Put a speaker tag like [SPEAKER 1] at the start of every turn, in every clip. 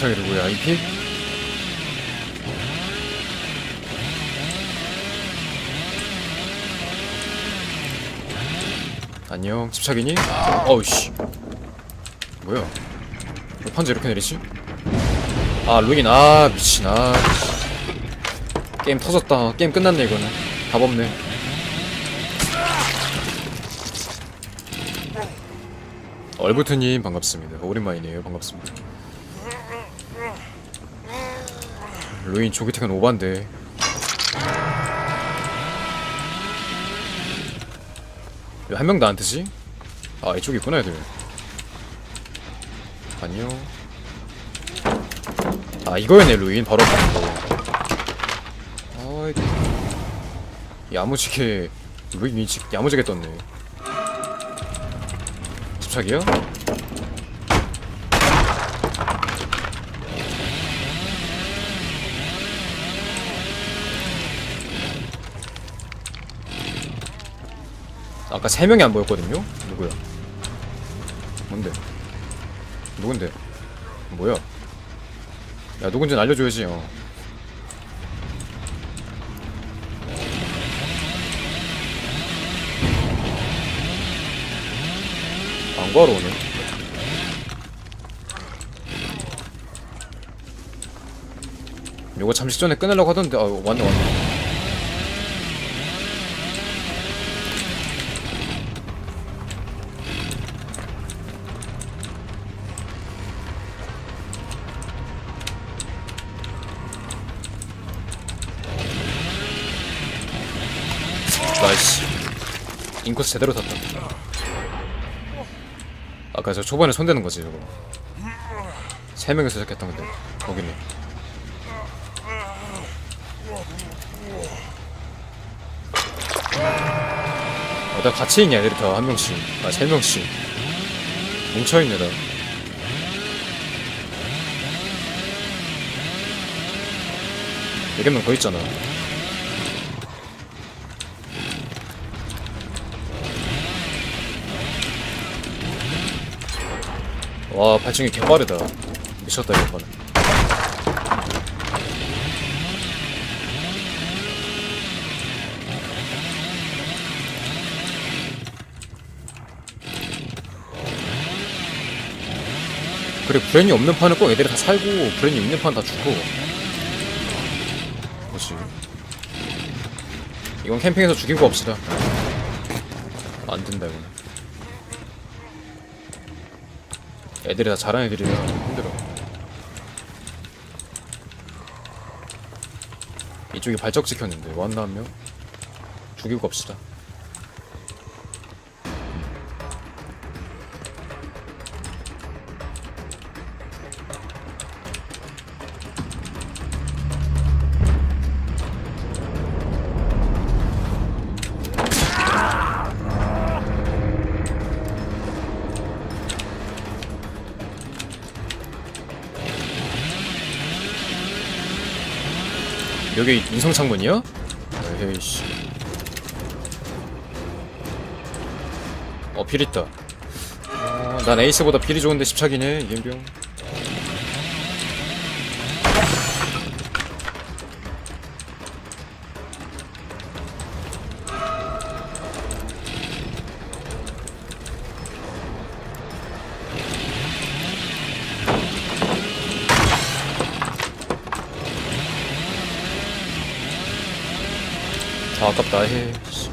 [SPEAKER 1] 집착이 누구야? 이피? 안녕 집착이니? 어우씨 뭐야 왜 판자 이렇게 내리지? 아 루인 아 미친 아 게임 터졌다 게임 끝났네 이거는 답 없네 얼부트님 반갑습니다 오랜만이네요 반갑습니다 루인 조기택은 오반데. 왜한 명도 안 뜨지? 아 이쪽에 있구나 애들. 안녕 아 이거였네 루인 바로 아이 야무지게 루인이 지- 야무지게 떴네. 집착이요? 아까 세 명이 안 보였거든요? 누구야? 뭔데? 누군데? 뭐야? 야 누군지는 알려줘야지 어. 안 구하러 오네 요거 잠시 전에 끊으려고 하던데 아 왔네 왔네 인코스 제대로 탔다. 아까 저 초반에 손대는 거지 저거. 세 명이서 시작했던 건데 거기네 어, 나 같이 있냐 애들이 다 한 명씩. 아 세 명씩. 뭉쳐있네 나 여섯 명더 있잖아 와 발전기 개빠르다. 미쳤다 이번에. 그래 브랜이 없는 판은 꼭 애들이 다 살고 브랜이 있는 판 다 죽고 뭐지? 이건 캠핑에서 죽이고 합시다. 안 된다 이거는 애들이 다 잘하는 애들이라 힘들어 이쪽이 발적 찍혔는데 왔나 한 명? 죽이고 갑시다 여기 인성 창문이야? 에이씨 어, 필 있다. 아, 난 에이스보다 필이 좋은데 십착이네, 이엠병. 아, 아깝다, 해. 씨.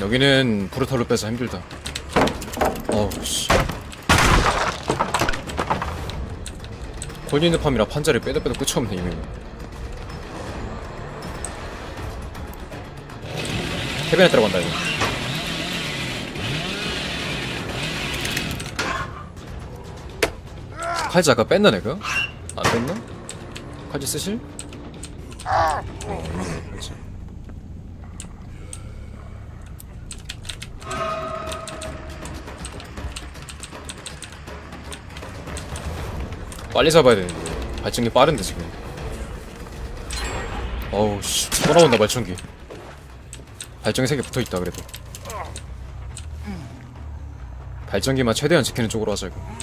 [SPEAKER 1] 여기는 브루탈로 빼서 힘들다. 어우, 씨. 콜리는 팜이라 판자를 빼도 빼도 끝이 없네, 이미. 해변에 들어간다, 이거. 칼지 아까 뺐나, 내가? 안 뺐나? 칼지 쓰실? 빨리 잡아야 되는데 발전기 빠른데 지금 어우 씨또 나온다 발전기 발전기 3개 붙어있다 그래도 발전기만 최대한 지키는 쪽으로 하자 이거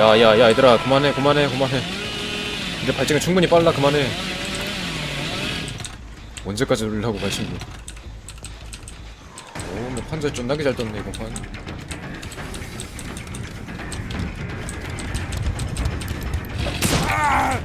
[SPEAKER 1] 야야야 얘들아 그만해 그만해 그만해. 이제 발전기 충분히 빨라 그만해. 언제까지 놀려고 발전기 오뭐 판자 쫀나게 잘 떴네 이거 판. 아,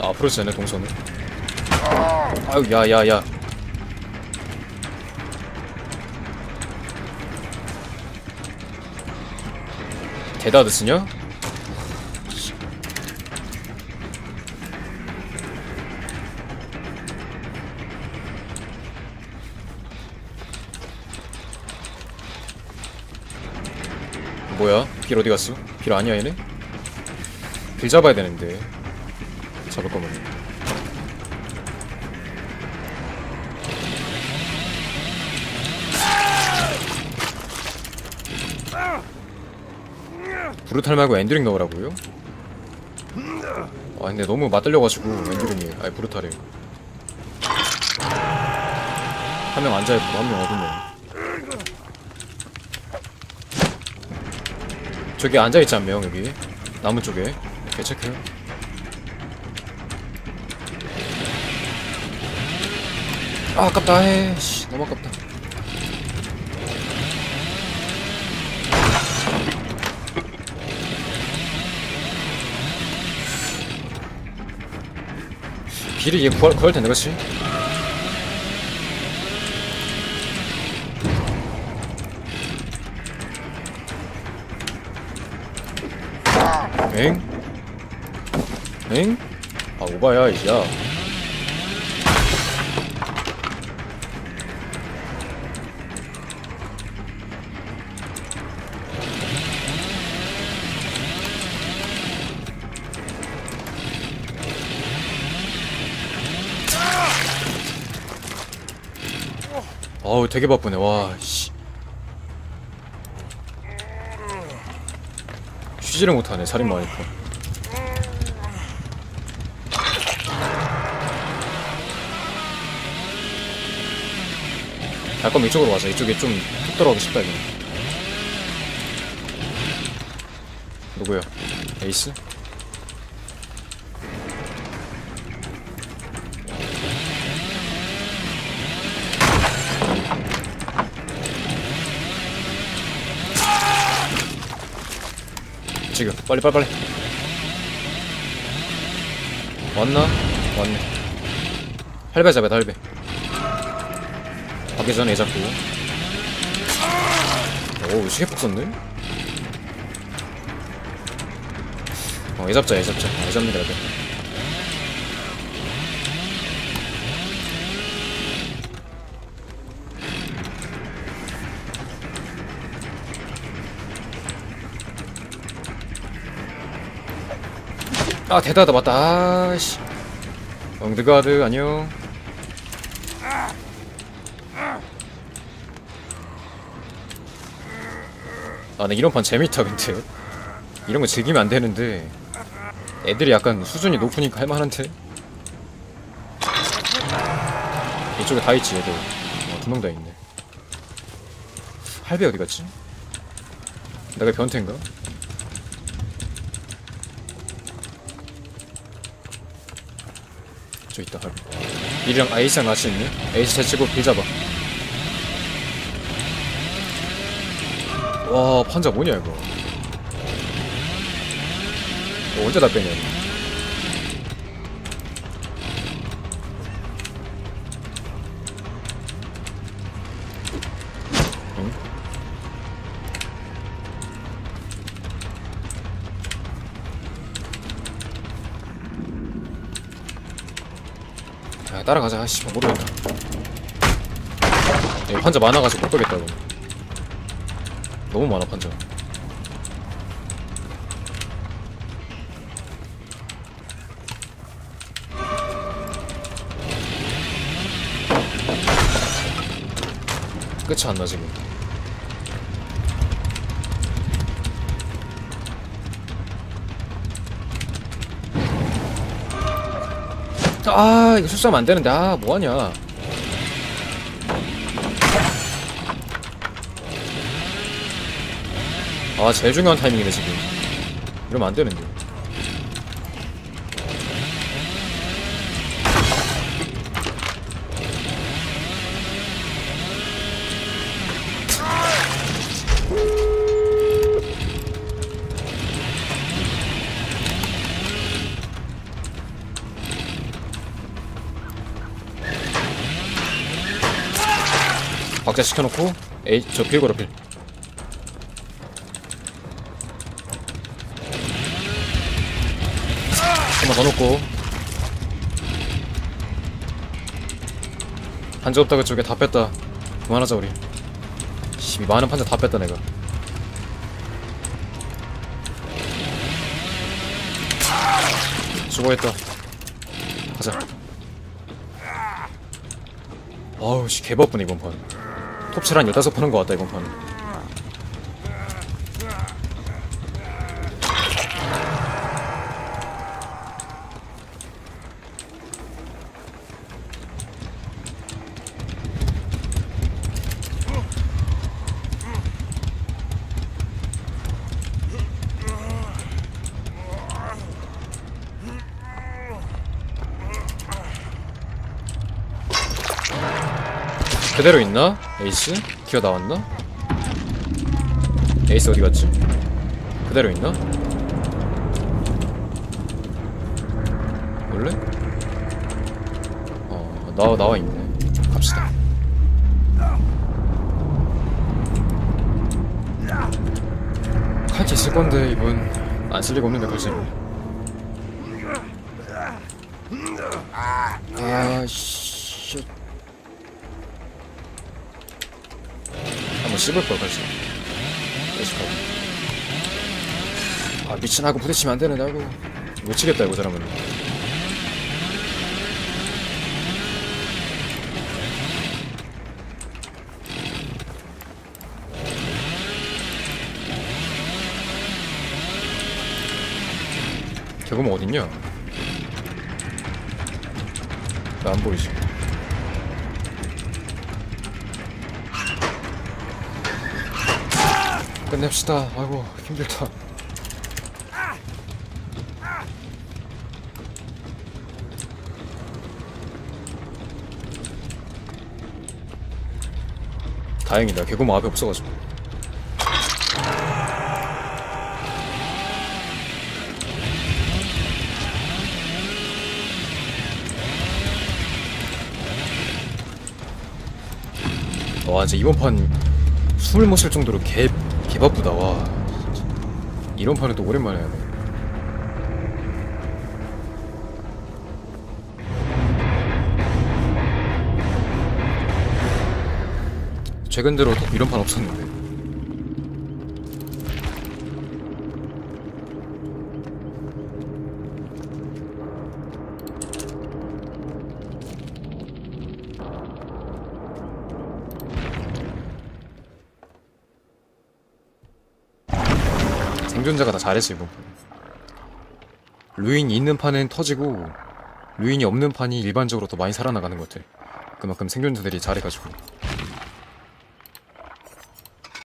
[SPEAKER 1] 앞으로 쓰네 동선을 아유 야야야 대다드 쓰냐? 뭐야? 빌 어디 갔어? 빌 아니야 얘네? 빌 잡아야 되는데 잡을 거면 브루탈 말고 엔드링 넣으라고요? 아 근데 너무 맞들려가지고 엔드링이. 아니 브루탈이 한 명 앉아있고 한 명 어딨네. 저기 앉아있지 한명 여기? 나무 쪽에? 오케이 체크 아 아깝다 에씨 너무 아깝다 빌이 얘 구할, 구할 텐데 그렇지? 엥? 엥? 아 오바야 이제야 어우 되게 바쁘네. 와씨. 쉬지를 못하네 살인마 하니까 갈 거면 이쪽으로 가자. 이쪽에 좀 툭 들어가기 쉽다 이거. 누구야? 에이스? 지금. 빨리 빨리 빨리. 왔나? 왔네. 할배 잡아 할배. 가기 전에 애 잡고. 오 시계폭 썼네? 어 애 잡자 애 잡자. 애 잡는다 애들 아 대다다 맞다 아씨 엉드가드 안녕 아, 나 이런 판 재밌다, 근데. 이런 거 즐기면 안 되는데. 애들이 약간 수준이 높으니까 할만한데? 이쪽에 다 있지, 애들. 어, 두명 다 있네. 할배 어디 갔지? 내가 변태인가? 저 있다, 할배. 이랑 아이스랑 같이 있네? 에이스 제치고 빌 잡아. 와 판자 뭐냐 이거 이거 언제 다 빼냐 이거. 야 따라가자. 아씨 모르겠다. 이거 판자 많아가지고 못 빼겠다 이거 너무 많아 판자. 끝이 안나 지금 아 이거 실수하면 안 되는데. 아 뭐하냐. 아 제일 중요한 타이밍이네 지금. 이러면 안 되는데 박자 시켜놓고. 에이 저 필고로 필. 한번 더 놓고. 판자 없다 그쪽에 다 뺐다. 그만하자 우리. 씨 많은 판자 다 뺐다 내가. 수고했다. 가자. 아우 씨 개바쁘네 이번 판 톱칠 한 15판 한거 같다 이번 판 그대로 있나? 에이스? 기어 나왔나? 에이스 어디 갔지? 그대로 있나? 원래? 어 나와 나와 있네 갑시다 칼치 있을 건데 이분 안 쓸 리가 없는데 굳이 아씨 한번 씹을걸 갈지 에이스카고. 아 미친 하고 부딪히면 안 되는데 아이고. 못 치겠다 이거 사람은. 개구멍 어딨냐? 나 안 보이지 끝냅시다. 아이고 힘들다. 다행이다. 개구멍 앞에 없어가지고. 와, 진짜 이번 판 숨을 못 쉴 정도로 개, 개 바쁘다, 와. 이런 판은 또 오랜만에 하네. 최근 들어 또 이런 판 없었는데. 생존자가 다 잘했어 이번 판. 루인이 있는 판은 터지고 루인이 없는 판이 일반적으로 더 많이 살아나가는 것 같아. 그만큼 생존자들이 잘해가지고.